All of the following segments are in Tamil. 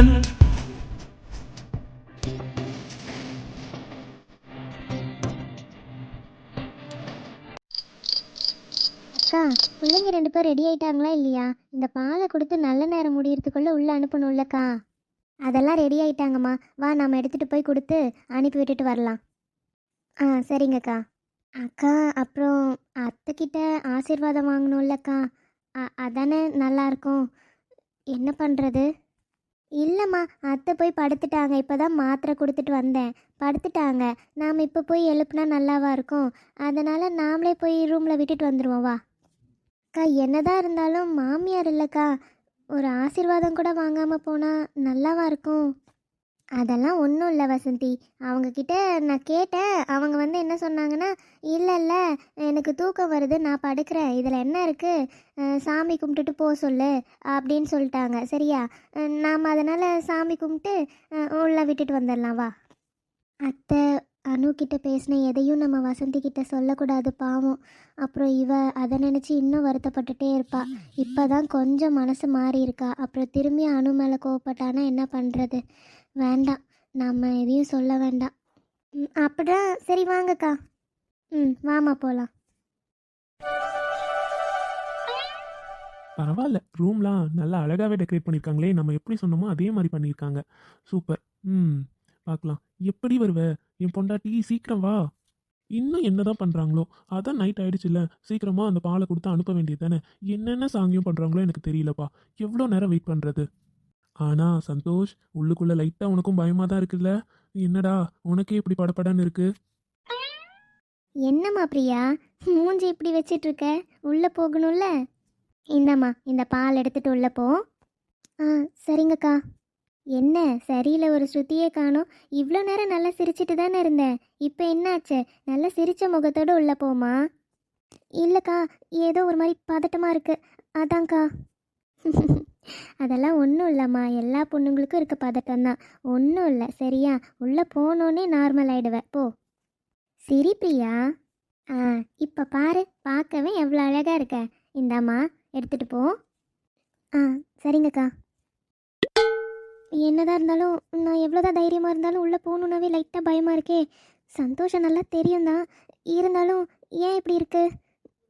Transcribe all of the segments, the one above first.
காதல் அக்கா பிள்ளைங்க ரெண்டு பேரும் ரெடி ஆயிட்டாங்களா இல்லையா? இந்த பாலை கொடுத்து நல்ல நேரம் முடியறதுக்குள்ள உள்ள அனுப்பணும்லக்கா. அதெல்லாம் ரெடி ஆயிட்டாங்கம்மா. வா நாம எடுத்துட்டு போய் கொடுத்து அனுப்பி விட்டுட்டு வரலாம். ஆ சரிங்கக்கா. அக்கா அப்புறம் அத்தைக்கிட்ட ஆசீர்வாதம் வாங்கணும்லக்கா. அ- அதானே நல்லா இருக்கும். என்ன பண்ணுறது இல்லைம்மா அத்தை போய் படுத்துட்டாங்க. இப்போ தான் மாத்திரை கொடுத்துட்டு வந்தேன். படுத்துட்டாங்க. நாம் இப்போ போய் எழுப்புனா நல்லாவா இருக்கும்? அதனால் நாமளே போய் ரூமில் விட்டுட்டு வந்துடுவோம் வா. அக்கா என்னதான் இருந்தாலும் மாமியார் இல்லைக்கா. ஒரு ஆசீர்வாதம் கூட வாங்காமல் போனால் நல்லாவா இருக்கும்? அதெல்லாம் ஒன்றும் இல்லை வசந்தி. அவங்கக்கிட்ட நான் கேட்டேன். அவங்க வந்து என்ன சொன்னாங்கன்னா இல்லை இல்லை எனக்கு தூக்கம் வருது நான் படுக்கிறேன். இதில் என்ன இருக்குது சாமி கும்பிட்டுட்டு போக சொல்லு அப்படின்னு சொல்லிட்டாங்க. சரியா? நாம் அதனால் சாமி கும்பிட்டு உள்ள விட்டுட்டு வந்துடலாம். வா. அத்தை அனு கிட்ட பேசின எதையும் நம்ம வசந்தி கிட்ட சொல்லக்கூடாது பாவம். அப்புறம் இவ அதை நினச்சி இன்னும் வருத்தப்பட்டுட்டே இருப்பா. இப்போதான் கொஞ்சம் மனசு மாறி இருக்கா அப்புறம் திரும்பி அணு மேலே கோவப்பட்டானா என்ன பண்ணுறது வேண்டாம். நம்ம எதையும் சொல்ல வேண்டாம். ம், சரி வாங்கக்கா. ம் வாமா போகலாம் பரவாயில்ல. ரூம்லாம் நல்லா அழகாகவே டெக்கரேட் பண்ணியிருக்காங்களே. நம்ம எப்படி சொன்னோமோ அதே மாதிரி பண்ணியிருக்காங்க. சூப்பர். ம் பார்க்கலாம். எப்படி வருவ? என் பொண்டாட்டி சீக்கிரம் வா. இன்னும் என்னதான் பண்ணுறாங்களோ அதான் நைட் ஆகிடுச்சுல்ல சீக்கிரமாக அந்த பாலை கொடுத்து அனுப்ப வேண்டியது தானே? என்னென்ன சாங்கியம் பண்ணுறாங்களோ எனக்கு தெரியலப்பா. எவ்வளோ நேரம் வெயிட் பண்ணுறது ஆனால் சந்தோஷ் உள்ளுக்குள்ளே லைட்டாக உனக்கும் பயமாக தான் இருக்குல்ல? என்னடா உனக்கே இப்படி படப்படான்னு இருக்கு? என்னம்மா பிரியா? மூஞ்சி இப்படி வச்சிட்டு இருக்க உள்ளே போகணும்ல? இந்தாம்மா இந்த பால் எடுத்துட்டு உள்ளே போ. ஆ சரிங்கக்கா. என்ன சரியில்லை ஒரு ஸ்ருதியே காணோம். இவ்வளோ நேரம் நல்லா சிரிச்சிட்டு தானே இருந்தேன். இப்போ என்னாச்சு? நல்லா சிரிச்ச முகத்தோடு உள்ளே போமா இல்லைக்கா ஏதோ ஒரு மாதிரி பதட்டமாக இருக்கு. அதான்க்கா. அதெல்லாம் ஒன்றும் இல்லைம்மா. எல்லா பொண்ணுங்களுக்கும் இருக்க பதட்டம் தான். ஒன்றும் இல்லை. சரியா? உள்ளே போனோன்னே நார்மல் ஆகிடுவேன் போ. சரி பிரியா. ஆ இப்போ பாரு. பார்க்கவே எவ்வளோ அழகாக இருக்க. இந்தாம்மா எடுத்துகிட்டு போ. ஆ சரிங்கக்கா. என்னதான் இருந்தாலும் நான் எவ்வளோதான் தைரியமாக இருந்தாலும் உள்ளே போகணுன்னாவே லைட்டாக பயமாக இருக்கே. சந்தோஷம் நல்லா தெரியும் தான் இருந்தாலும் ஏன் இப்படி இருக்கு?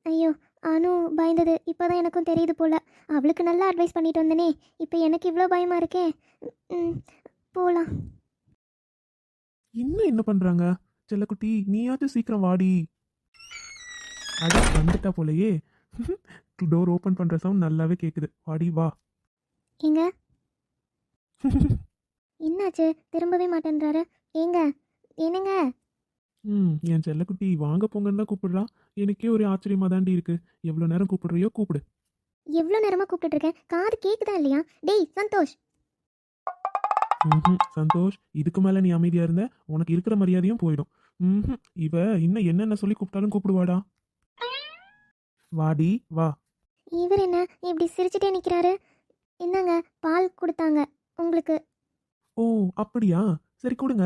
ஐயோ அனு பயந்தது. இப்போ தான் எனக்கும் தெரியுது போல். அவளுக்கு நல்லா அட்வைஸ் பண்ணிட்டு வந்தனே. இப்போ எனக்கு இவ்வளோ பயமாக இருக்கே. போகலாம் இன்னும் என்ன பண்ணுறாங்க செல்லக்குட்டி நீயாச்சும் சீக்கிரம் வாடி. அட வந்துட்டா போலயே. டோர் ஓப்பன் பண்ணுற சவுண்ட் நல்லாவே கேட்குது வாடி வா. ஏங்க என்னாச்சு? திரும்பவே மாட்டேன்றாரு. ஏங்க? என்னங்க? ம் என் செல்லக்குட்டி வாங்க போங்கன்னு தான் கூப்பிடுறா. எனக்கே ஒரு ஆச்சரியமா தாண்டி இருக்கு. எவ்வளோ நேரம் கூப்பிடுறியோ கூப்பிடு. எவ்வளோ நேரமாக கூப்பிட்டுட்டு இருக்கேன் காது கேக்குதா இல்லையா? டேய் சந்தோஷ். ம்ஹும். சந்தோஷ் இதுக்கு மேலே நீ அமைதியா இருந்த உனக்கு இருக்கிற மரியாதையும் போயிடும். ம்ஹும். இவ இன்னும் என்னென்ன சொல்லி கூப்பிட்டாலும் கூப்பிடுவாடா. வாடி வா. இவர் என்ன இப்படி சிரிச்சுட்டே நிற்கிறாரு என்னங்க பால் கொடுத்தாங்க உங்களுக்கு. ஓ அப்படியா? சரி கொடுங்க.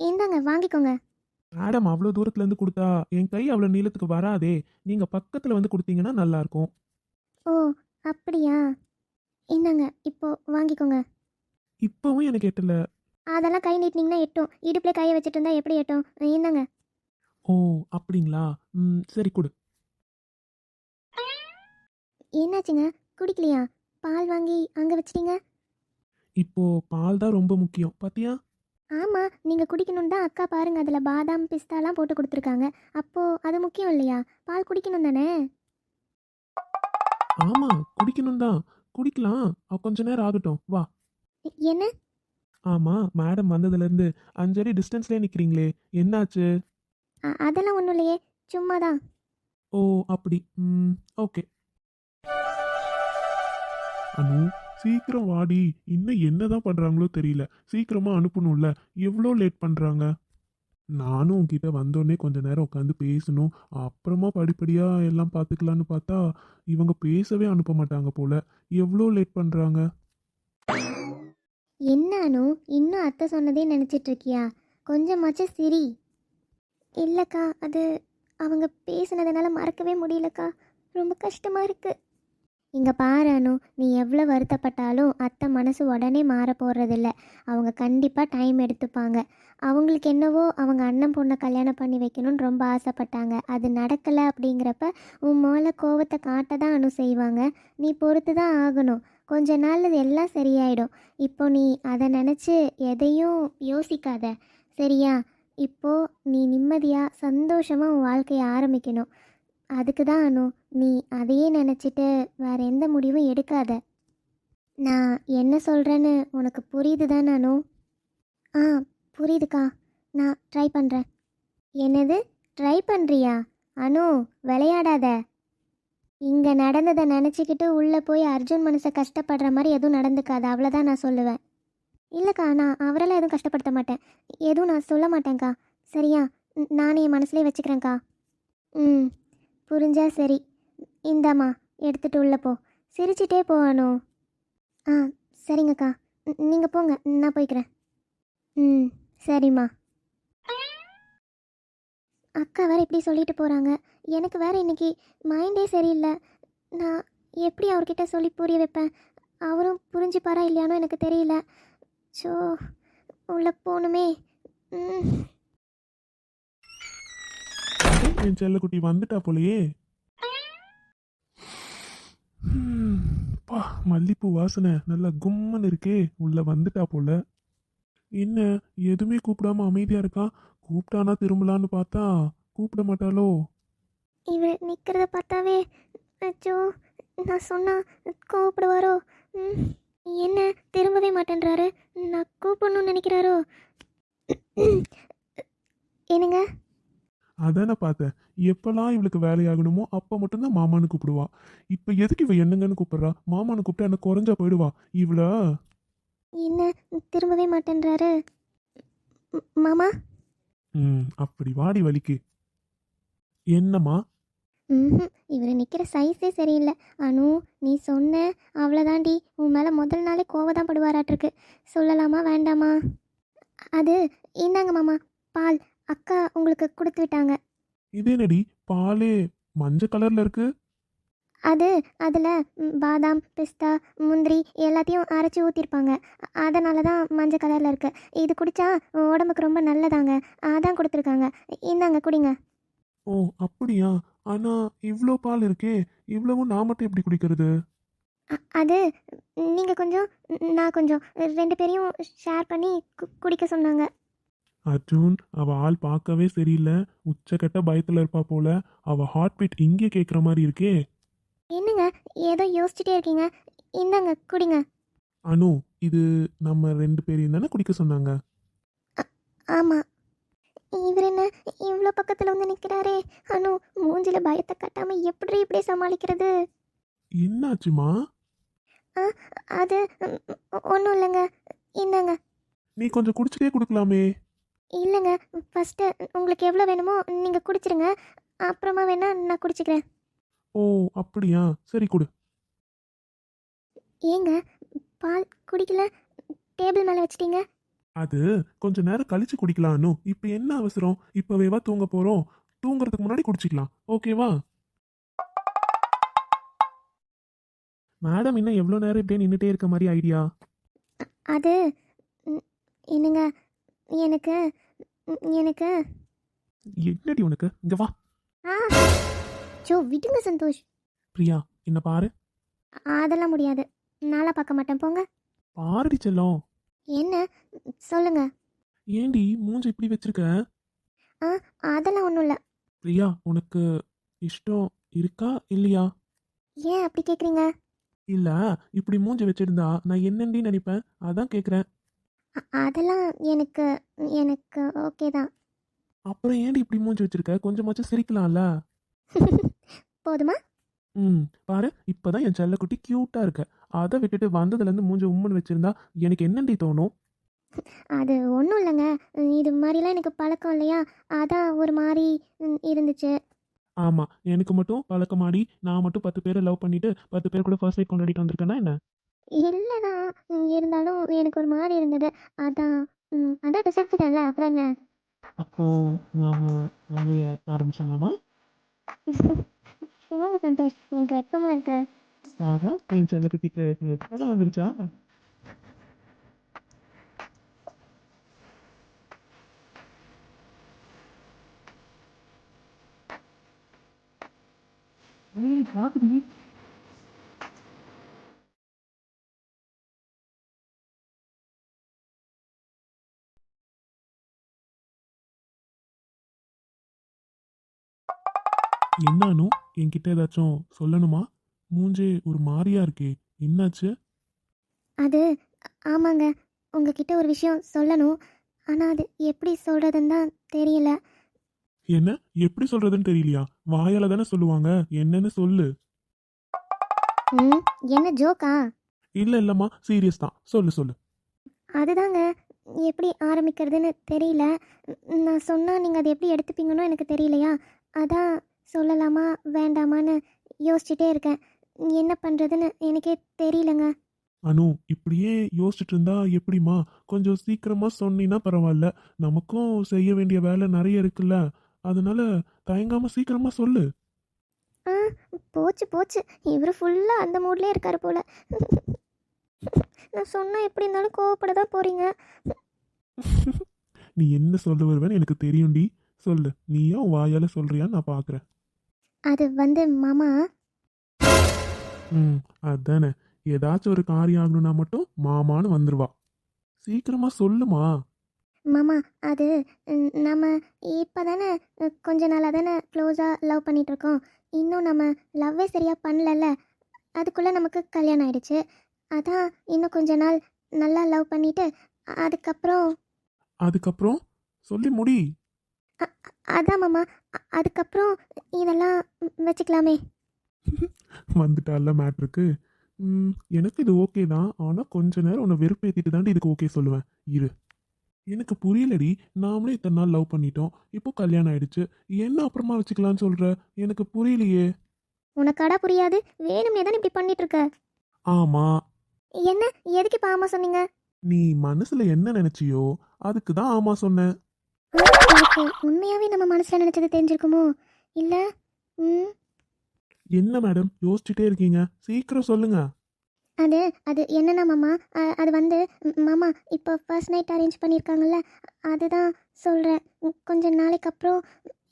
இந்தாங்க வாங்கிக்கோங்க. மேடம் அவ்வளோ தூரத்துல இருந்து கொடுத்தா என் கை அவ்வளோ நீளத்துக்கு வராதே நீங்க பக்கத்துல வந்து கொடுத்தீங்கன்னா நல்லா இருக்கும் ஓ அப்படியா? இந்தாங்க இப்போ வாங்கிக்கோங்க. இப்பவும் எனக்கு எட்டல. அதெல்லாம் கை நீட்டினீங்கன்னா எட்டும். இடுப்புல கையை வச்சுட்டு இருந்தா எப்படி எட்டும்? இந்தாங்க. ஓ அப்படிங்களா? ம் சரி கொடு. என்னாச்சுங்க? குடிக்கலையா? பால் வாங்கி அங்கே வச்சிட்டீங்க? இப்போ பால் தான் ரொம்ப முக்கியம். பாத்தியா? ஆமாம் நீங்கள் குடிக்கணும் தான் அக்கா பாருங்க அதில் பாதாம் பிஸ்தாலாம் போட்டு கொடுத்துருக்காங்க. அப்போது அது முக்கியம் இல்லையா? பால் குடிக்கணும் தானே? ஆமா குடிக்கணும் தான். குடிக்கலாம். அவ கொஞ்ச நேரம் ஆகட்டும். வா. என்ன? ஆமா மேடம் வந்ததுல இருந்து அஞ்சடி டிஸ்டன்ஸ்லயே நிக்கிறீங்களே. என்னாச்சு? அ- அதெல்லாம் ஒன்றும் இல்லையே. சும்மா தான் ஓ அப்படி. ம் ஓகே. அனு சீக்கிரம் வாடி. இன்னும் என்னதான் பண்றாங்களோ தெரியல. சீக்கிரமா அனுப்பணும்ல. எவ்வளோ லேட் பண்றாங்க? நானும் உங்ககிட்ட வந்தோடனே கொஞ்ச நேரம் உட்காந்து பேசணும். அப்புறமா படிப்படியாக எல்லாம் பார்த்துக்கலான்னு பார்த்தா இவங்க பேசவே அனுப்ப மாட்டாங்க போல. எவ்வளோ லேட் பண்ணுறாங்க என்னானோ இன்னும் அத்தை சொன்னதே நினச்சிட்டு இருக்கியா? கொஞ்சமாச்சும் சிரி. இல்லைக்கா அது அவங்க பேசினதுனால மறக்கவே முடியலக்கா. ரொம்ப கஷ்டமாக இருக்குது இங்கே பாரு அனு நீ எவ்வளோ வருத்தப்பட்டாலும் அத்தை மனசு உடனே மாற போகிறதில்ல அவங்க கண்டிப்பாக டைம் எடுத்துப்பாங்க. அவங்களுக்கு என்னவோ அவங்க அண்ணன் பொண்ணை கல்யாணம் பண்ணி வைக்கணும்னு ரொம்ப ஆசைப்பட்டாங்க. அது நடக்கலை அப்படிங்கிறப்ப உன் மேலே கோவத்தை காட்ட தான் அனு செய்வாங்க. நீ பொறுத்து தான் ஆகணும். கொஞ்ச நாள் அது எல்லாம் சரியாயிடும். இப்போ நீ அதை நினச்சி எதையும் யோசிக்காத. சரியா? இப்போ நீ நிம்மதியாக சந்தோஷமாக உன் வாழ்க்கையை ஆரம்பிக்கணும். அதுக்கு தான் அனு நீ அதையே நினச்சிட்டு வேற எந்த முடிவும் எடுக்காத. நான் என்ன சொல்கிறேன்னு உனக்கு புரியுது தானே அனு? ஆ புரியுதுக்கா. நான் ட்ரை பண்ணுறேன் என்னது? ட்ரை பண்ணுறியா அனு விளையாடாத. இங்கே நடந்ததை நினச்சிக்கிட்டு உள்ளே போய் அர்ஜுன் மனசை கஷ்டப்படுற மாதிரி எதுவும் நடந்துக்காது. அவ்வளோதான் நான் சொல்லுவேன். இல்லைக்கா நான் அவரெல்லாம் எதுவும் கஷ்டப்படுத்த மாட்டேன். எதுவும் நான் சொல்ல மாட்டேன்க்கா. சரியா? நானே என் மனசுலேயே வச்சுக்கிறேன்க்கா. ம். புரிஞ்சா சரி. இந்தாம்மா எடுத்துட்டு உள்ளே போ. சிரிச்சிட்டே போகணும் ஆ சரிங்கக்கா. நீங்கள் போங்க நான் போய்க்கிறேன். ம் சரிம்மா. அக்கா வேறு இப்படி சொல்லிட்டு போகிறாங்க எனக்கு வேறு இன்னைக்கு மைண்டே சரியில்லை. நான் எப்படி அவர்கிட்ட சொல்லி புரிய வைப்பேன்? அவரும் புரிஞ்சுப்பாரா இல்லையானோ எனக்கு தெரியல. ஸோ உள்ளே போகணுமே. ம். என் செல்லக்குட்டி வந்துட்டா போலையே. பா மல்லிப்பூ வாசனை நல்லா கும்மன்னு இருக்கே. உள்ள வந்துட்டா போல. என்ன எதுவுமே கூப்பிடாம அமைதியா இருக்கா? கூப்பிட்டானா திரும்பலான்னு பார்த்தா கூப்பிட மாட்டாளோ? இவர் நிற்கிறத பார்த்தாவே அச்சோ நான் சொன்னா கோவப்படுவாரோ? ம், என்ன திரும்பவே மாட்டேன்றாரு. நான் கூப்பிடணும்னு நினைக்கிறாரோ? என்னங்க? அதானே பார்த்தேன். எப்பெல்லாம் இவளுக்கு வேலையாகணுமோ அப்போ மட்டும்தான் மாமான்னு கூப்பிடுவா. இப்போ எதுக்கு இவ என்னங்கன்னு கூப்பிடுறா? மாமான்னு கூப்பிட்டா எனக்கு குறைஞ்சா போயிடுவா? இவள? என்ன திரும்பவே மாட்டேன்றாரு? மாமா? ம் அப்படி வாடி வலிக்கு. என்னம்மா? ம் இவர் நிற்கிற சைஸே சரியில்லை. அனு நீ சொன்ன அவ்வளோதாண்டி உன் மேலே முதல் நாளே கோவம் தான் படுவாராட்டிருக்கு. சொல்லலாமா வேண்டாமா? அது இந்தாங்க மாமா பால். அக்கா உங்களுக்கு கொடுத்து விட்டாங்க. இது என்னடி? பாலே மஞ்சள் கலர்ல இருக்கு. அது அதில் பாதாம் பிஸ்தா முந்திரி எல்லாத்தையும் அரைச்சி ஊற்றிருப்பாங்க அதனால தான் மஞ்சள் கலரில் இருக்குது இது குடித்தா உடம்புக்கு ரொம்ப நல்லதாங்க. அதான் கொடுத்துருக்காங்க. இந்தாங்க குடிங்க. ஓ அப்படியா? ஆனா இவ்வளோ பால் இருக்கே இவ்வளவும் நான் மட்டும் எப்படி குடிக்கிறது? அது நீங்கள் கொஞ்சம் நான் கொஞ்சம். ரெண்டு பேரையும் ஷேர் பண்ணி குடிக்க சொன்னாங்க. அர்ஜுன் அவ ஆள் பார்க்கவே சரியில்லை. உச்சக்கட்ட பயத்துல இருப்பா போல. அவ ஹார்ட் பீட் இங்கே கேட்குற மாதிரி இருக்கே. என்னங்க ஏதோ யோசிச்சுட்டே இருக்கீங்க. இந்தாங்க குடிங்க. அனு இது நம்ம ரெண்டு பேரையும் தானே குடிக்க சொன்னாங்க? ஆமாம் இவர் என்ன இவ்வளோ பக்கத்தில் வந்து நிற்கிறாரே அனு மூஞ்சில பயத்தை கட்டாமல் எப்படி இப்படியே சமாளிக்கிறது? என்னாச்சுமா? அது ஒன்றும் இல்லைங்க. இந்தாங்க. நீ கொஞ்சம் குடிச்சிட்டே கொடுக்கலாமே. இல்லைங்க. ஃபஸ்ட்டு உங்களுக்கு எவ்வளோ வேணுமோ நீங்கள் குடிச்சிருங்க. அப்புறமா வேணா நான் குடிச்சிக்கிறேன். ஓ அப்படியா? சரி கொடு. ஏங்க பால் குடிக்கல? டேபிள் மேலே வச்சிட்டீங்க? அது கொஞ்ச நேரம் கழிச்சு குடிக்கலாம் அனு இப்போ என்ன அவசரம்? இப்போவேவா தூங்க போறோம். தூங்குறதுக்கு முன்னாடி குடிச்சிக்கலாம். ஓகேவா? மேடம் இன்னும் எவ்வளோ நேரம் இப்படியே நின்றுட்டே இருக்க மாதிரி ஐடியா? அது என்னங்க எனக்கு எனக்கு. என்னடி உனக்கு? இங்க வா. ஜோ விடுங்க சந்தோஷ். பிரியா என்ன பாரு. அதெல்லாம் முடியாது. நாளாக பார்க்க மாட்டேன். போங்க. பாருடி செல்லம். என்ன? சொல்லுங்க. ஏண்டி மூஞ்சி இப்படி வச்சிருக்க? ஆ அதெல்லாம் ஒன்றும் இல்லை. பிரியா உனக்கு இஷ்டம் இருக்கா இல்லையா? ஏன் அப்படி கேட்குறீங்க இல்ல இப்படி மூஞ்சி வச்சிருந்தா நான் என்னண்டி நினைப்பேன்? அதான் கேக்குறேன். அதெல்லாம் எனக்கு எனக்கு ஓகே தான். அப்புறம் ஏன்டி இப்படி மூஞ்சி வச்சிருக்க? கொஞ்சமாச்சும் சிரிக்கலாம்ல? போதுமா? ம் பாரு இப்பதான் என் செல்லக்குட்டி கியூட்டா இருக்க. அதை விட்டுட்டு வந்ததுல இருந்து மூஞ்சி உம்முன்னு வச்சிருந்தா எனக்கு என்னண்டி தோணும்? அது ஒன்றும் இல்லைங்க. இது மாதிரிலாம் எனக்கு பழக்கம் இல்லையா? அதான் ஒரு மாதிரி இருந்துச்சு. ஆமா எனக்கு மட்டும் பழக்கமாடி. நான் மட்டும் பத்து பேரை லவ் பண்ணிட்டு பத்து பேர் கூட ஃபர்ஸ்ட் நைட் கொண்டாடிட்டு வந்திருக்கேன்னா என்ன? இல்லைதான் ம், இருந்தாலும் எனக்கு ஒரு மாதிரி இருந்தது. அதான். ம், அதான் டிசைட்ல அப்புறம் என்ன அப்போ நாம ஆரம்பிச்சாங்கம்மா சொல்லுங்க சந்தோஷ் எனக்கு வெக்கமாக இருக்கு. ஆஹா என் செல்லக்குட்டிக்கு எப்போ வந்துருச்சா? ஏய் என்னானு என்கிட்ட ஏதாச்சும் சொல்லணுமா? மூஞ்சே ஒரு மாதிரியா இருக்கே. என்னாச்சு? அது ஆமாங்க. உங்ககிட்ட ஒரு விஷயம் சொல்லணும். ஆனால் அது எப்படி சொல்கிறதுன்னு தான் தெரியல. என்ன? எப்படி சொல்றதுன்னு தெரியலையா? வாயால தானே சொல்லுவாங்க. என்னன்னு சொல்லு. ம் என்ன ஜோக்கா? இல்ல இல்லம்மா. சீரியஸ் தான். சொல்லு சொல்லு. அதுதாங்க. எப்படி ஆரம்பிக்கிறதுன்னு தெரியல. நான் சொன்னால் நீங்கள் அதை எப்படி எடுத்துப்பீங்கன்னு எனக்கு தெரியலையா? அதான் சொல்லலாமா? வேண்டாமான்னு யோசிச்சுட்டே இருக்கேன். என்ன பண்ணுறதுன்னு எனக்கே தெரியலங்க. அனு இப்படியே யோசிச்சுட்டு இருந்தா எப்படிம்மா? கொஞ்சம் சீக்கிரமா சொன்னீங்கன்னா பரவாயில்ல. நமக்கும் செய்ய வேண்டிய வேலை நிறைய இருக்குல்ல. அதனால தயங்காம சீக்கிரமா சொல்லு. ஆ போச்சு போச்சு. இவர் ஃபுல்லாக அந்த மூட்லேயே இருக்காரு போல. நான் சொன்னால் எப்படி இருந்தாலும் கோவப்பட தான் போகிறீங்க நீ என்ன சொல்ல வருவேன்னு எனக்கு தெரியும்டி. சொல்லு. நீயா உன் வாயால சொல்றியான்னு நான் பாக்குறேன். அது வந்து மாமா. ம் அதானே. ஏதாச்சும் ஒரு காரியம் ஆகணும்னா மட்டும் மாமான்னு வந்துருவா. சீக்கிரமா சொல்லுமா. மாமா அது ம், நம்ம இப்போ தானே கொஞ்ச நாளாக தானே க்ளோஸாக லவ் பண்ணிகிட்ருக்கோம் இன்னும் நம்ம லவ்வே சரியாக பண்ணலல்ல. அதுக்குள்ளே நமக்கு கல்யாணம் ஆயிடுச்சு. அதான் இன்னும் கொஞ்ச நாள் நல்லா லவ் பண்ணிவிட்டு அதுக்கப்புறம் அதுக்கப்புறம் சொல்லி முடி. அதான் மாமா. அதுக்கப்புறம் இதெல்லாம் வச்சுக்கலாமே. வந்துட்டால மேட்ருக்கு. எனக்கு இது ஓகே தான். ஆனால் கொஞ்ச நேரம் உன்னை வெறுப்பேற்றிட்டு தாண்டி இதுக்கு ஓகே சொல்லுவேன். இரு. எனக்கு புரியலடி. நாமளே இத்தனை நாள் லவ் பண்ணிட்டோம். இப்போ கல்யாணம் ஆயிடுச்சு. என்ன அப்புறமா வச்சுக்கலாம்னு சொல்ற? எனக்கு புரியலையே. உனக்காடா புரியாது? வேணும்னே தானே இப்படி பண்ணிட்டு இருக்க ஆமா. என்ன? எதுக்கு இப்போ ஆமாம் சொன்னீங்க? நீ மனசுல என்ன நினைச்சியோ அதுக்கு தான் ஆமா சொன்னேன். உண்மையாகவே நம்ம மனசில் நினச்சது தெரிஞ்சிருக்குமோ? இல்லை? ம். என்ன மேடம்? யோசிச்சுட்டே இருக்கீங்க. சீக்கிரம் சொல்லுங்க. அது அது என்னன்னா மாமா அது வந்து மாமா இப்போ ஃபர்ஸ்ட் நைட் அரேஞ்ச் பண்ணியிருக்காங்கல்ல அதுதான் சொல்கிறேன் கொஞ்ச நாளைக்கு அப்புறம்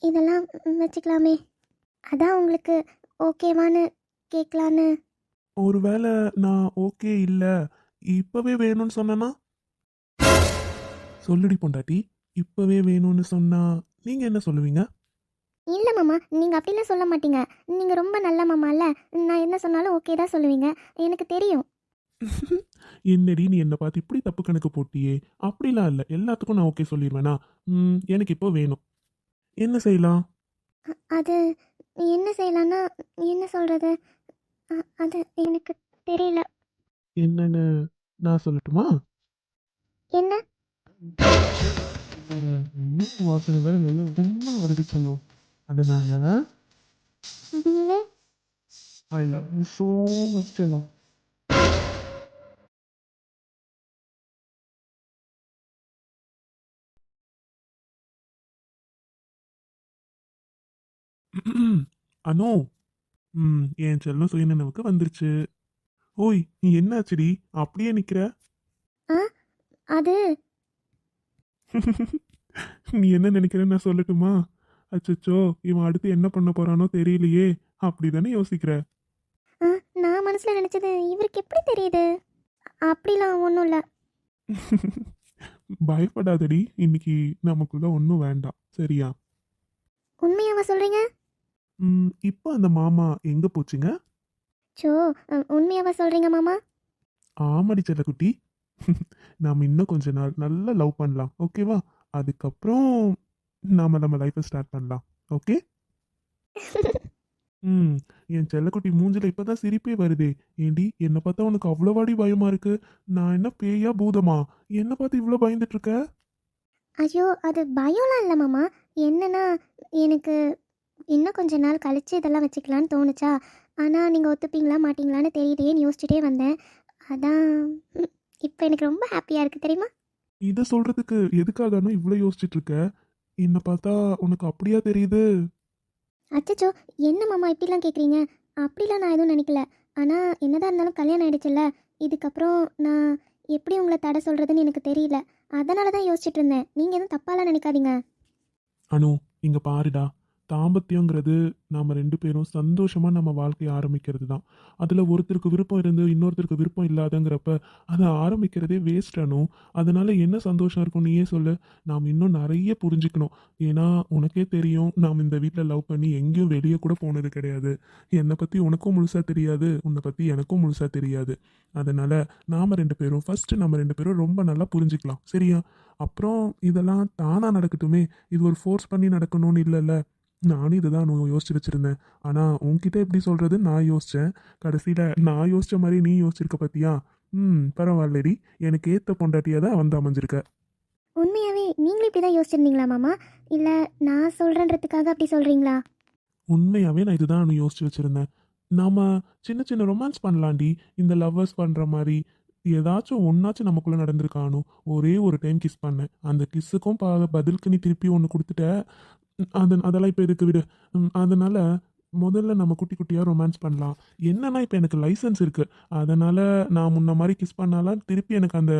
இதெல்லாம் வச்சுக்கலாமே. அதான் உங்களுக்கு ஓகேவான்னு கேட்கலான்னு ஒருவேளை நான் ஓகே இல்ல இப்பவே வேணும்னு சொன்னேனா சொல்லுடி பொண்டாட்டி. இப்பவே வேணும்னு சொன்னா நீங்க என்ன சொல்லுவீங்க? இல்லை மாமா நீங்கள் அப்படிலாம் சொல்ல மாட்டீங்க. நீங்கள் ரொம்ப நல்ல மாமா இல்ல? நான் என்ன சொன்னாலும் ஓகே தான் சொல்லுவீங்க. எனக்கு தெரியும். என்னடி நீ என்னை பார்த்து இப்படி தப்பு கணக்கு போட்டியே? அப்படிலாம் இல்லை. எல்லாத்துக்கும் நான் ஓகே சொல்லிடுவேனா ம், எனக்கு இப்போ வேணும். என்ன செய்யலாம்? அ- அது என்ன செய்யலான்னா என்ன சொல்கிறது அது எனக்கு தெரியல. என்னன்னு நான் சொல்லட்டுமா? என்ன? வாசனை வேற ரொம்ப வருது சொல்லும் அதனால ம், I love you so much ம் என் செல்லம் சுயநினைவுக்கு வந்துருச்சு. ஓய் நீ என்ன ஆச்சுடி அப்படியே நிக்கிற? அது நீ என்ன நினைக்கிறேன்னு நான் சொல்லட்டுமா? அச்சச்சோ இவன் அடுத்து என்ன பண்ண போறானோ தெரியலையே. அப்படிதானே யோசிக்கிற? ஆ, நான் மனசில் நினச்சது இவருக்கு எப்படி தெரியுது? அப்படிலாம் ஒன்றும் இல்லை. பயப்படாதடி. இன்னைக்கு நமக்குள்ள ஒன்றும் வேண்டாம். சரியா? உண்மையாவா சொல்கிறீங்க ம், இப்போ அந்த மாமா எங்க போச்சுங்க? சோ உண்மையாவா சொல்கிறீங்க மாமா? ஆமாடி செல்லக்குட்டி. நாம இன்னும் கொஞ்ச நாள் நல்லா லவ் பண்ணலாம். ஓகேவா அதுக்கப்புறம் நாம நம்ம லைஃப்பை ஸ்டார்ட் பண்ணலாம். ஓகே ம். என் செல்லக்குட்டி மூஞ்சில இப்பதான் சிரிப்பே வருதே. ஏண்டி என்னை பார்த்தா உனக்கு அவ்வளவாடி பயமா இருக்கு. நான் என்ன பேயா பூதமா? என்ன பார்த்து இவ்வளோ பயந்துட்டு இருக்க? ஐயோ அது பயம்லாம் இல்லை மாமா. என்னன்னா எனக்கு இன்னும் கொஞ்ச நாள் கழிச்சு இதெல்லாம் வச்சுக்கலான்னு தோணுச்சா? ஆனால் நீங்கள் ஒத்துப்பீங்களா மாட்டீங்களான்னு தெரியலையேன்னு யோசிச்சுட்டே வந்தேன். அதான் இப்போ எனக்கு ரொம்ப ஹாப்பியாக இருக்குது தெரியுமா? இதை சொல்றதுக்கு எதுக்காகனோ இவ்வளோ யோசிச்சுட்டு இருக்க? என்னை பார்த்தா உனக்கு அப்படியா தெரியுது? அச்சச்சோ என்ன மாமா இப்படிலாம் கேட்குறீங்க அப்படிலாம் நான் எதுவும் நினைக்கல. ஆனால் என்னதான் இருந்தாலும் கல்யாணம் ஆயிடுச்சுல்ல? இதுக்கப்புறம் நான் எப்படி உங்களை தடை சொல்கிறதுன்னு எனக்கு தெரியல. அதனால தான் யோசிச்சுட்டு இருந்தேன். நீங்கள் எதுவும் தப்பாலாம் நினைக்காதீங்க. அனு இங்க பாருடா. தாம்பத்தியங்கிறது நாம் ரெண்டு பேரும் சந்தோஷமாக நம்ம வாழ்க்கையை ஆரம்பிக்கிறது தான் அதில் ஒருத்தருக்கு விருப்பம் இருந்து இன்னொருத்தருக்கு விருப்பம் இல்லாதங்கிறப்ப அதை ஆரம்பிக்கிறதே வேஸ்ட் அதனால் என்ன சந்தோஷம் இருக்கும் நீயே சொல்லு. நாம் இன்னும் நிறைய புரிஞ்சுக்கணும். ஏன்னா உனக்கே தெரியும் நாம் இந்த வீட்டில் லவ் பண்ணி எங்கேயும் வெளியே கூட போனது கிடையாது. என்னை பற்றி உனக்கும் முழுசாக தெரியாது உன்னை பற்றி எனக்கும் முழுசாக தெரியாது. அதனால் நாம் ரெண்டு பேரும் ஃபஸ்ட்டு நம்ம ரெண்டு பேரும் ரொம்ப நல்லா புரிஞ்சுக்கலாம். சரியா? அப்புறம் இதெல்லாம் தானா நடக்கட்டுமே? இது ஒரு ஃபோர்ஸ் பண்ணி நடக்கணும்னு இல்லைல்ல? நானும் இதை தான் யோசிச்சு வச்சிருந்தேன். ஆனால் உன்கிட்ட எப்படி சொல்றது? நான் யோசிச்சேன். கடைசியில் நான் யோசிச்ச மாதிரி நீ யோசிச்சிருக்க பத்தியா? ம் பரவாயில்லடி. எனக்கு ஏத்த பொண்டாட்டியாக தான் வந்து அமைஞ்சிருக்க. உண்மையாகவே நீங்களும் இப்படி தான் யோசிச்சிருந்தீங்களா மாமா? இல்லை நான் சொல்கிறன்றதுக்காக அப்படி சொல்கிறீங்களா உண்மையாகவே நான் இதுதான் யோசிச்சு வச்சிருந்தேன். நாம சின்ன சின்ன ரொமான்ஸ் பண்ணலாண்டி இந்த லவ்வர்ஸ் பண்ணுற மாதிரி ஏதாச்சும் ஒன்றாச்சும் நமக்குள்ளே நடந்திருக்கானோ? ஒரே ஒரு டைம் கிஸ் பண்ணேன். அந்த கிஸ்ஸுக்கும் பா பதிலுக்கு நீ திருப்பி ஒன்று கொடுத்துட்ட. அதன் அதெல்லாம் இப்போ எதுக்கு விடு. அதனால் முதல்ல நம்ம குட்டி குட்டியாக ரொமான்ஸ் பண்ணலாம். என்னன்னா இப்போ எனக்கு லைசன்ஸ் இருக்குது அதனால் நான் முன்ன மாதிரி கிஸ் பண்ணாலாம் திருப்பி எனக்கு அந்த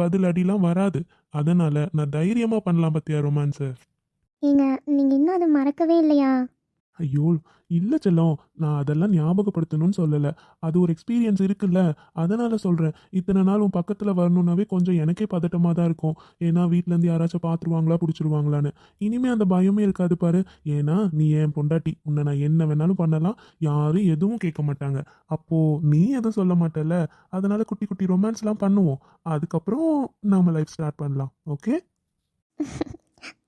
பதில் அடிலாம் வராது. அதனால் நான் தைரியமாக பண்ணலாம் பார்த்தியா ரொமான்ஸு ஏங்க நீங்கள் இன்னும் அதை மறக்கவே இல்லையா? ஐயோ இல்லை செல்லம் நான் அதெல்லாம் ஞாபகப்படுத்தணும்னு சொல்லலை. அது ஒரு எக்ஸ்பீரியன்ஸ் இருக்குல்ல. அதனால சொல்கிறேன் இத்தனை நாள் உன் பக்கத்தில் வரணுன்னாவே கொஞ்சம் எனக்கே பதட்டமாக தான் இருக்கும். ஏன்னா வீட்டிலேருந்து யாராச்சும் பார்த்துருவாங்களா பிடிச்சிருவாங்களான்னு. இனிமே அந்த பயமே இருக்காது பாரு. ஏன்னா நீ என் பொண்டாட்டி. உன்னை நான் என்ன வேணாலும் பண்ணலாம். யாரும் எதுவும் கேட்க மாட்டாங்க. அப்போது நீ எதுவும் சொல்ல மாட்டல அதனால குட்டி குட்டி ரொமான்ஸ்லாம் பண்ணுவோம். அதுக்கப்புறம் நாம லைஃப் ஸ்டார்ட் பண்ணலாம். ஓகே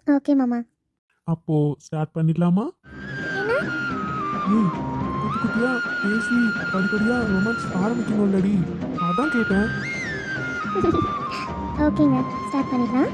ஓகே மாமா. அப்போது ஸ்டார்ட் பண்ணிடலாமா? ஏய், குட்டி குட்டியா பேசி படிப்படியா ரொமான்ஸ் ஆரம்பிக்கணும் இல்லடி அதான் கேட்டேன். ஓகேங்க ஸ்டார்ட் பண்ணிடலாம்.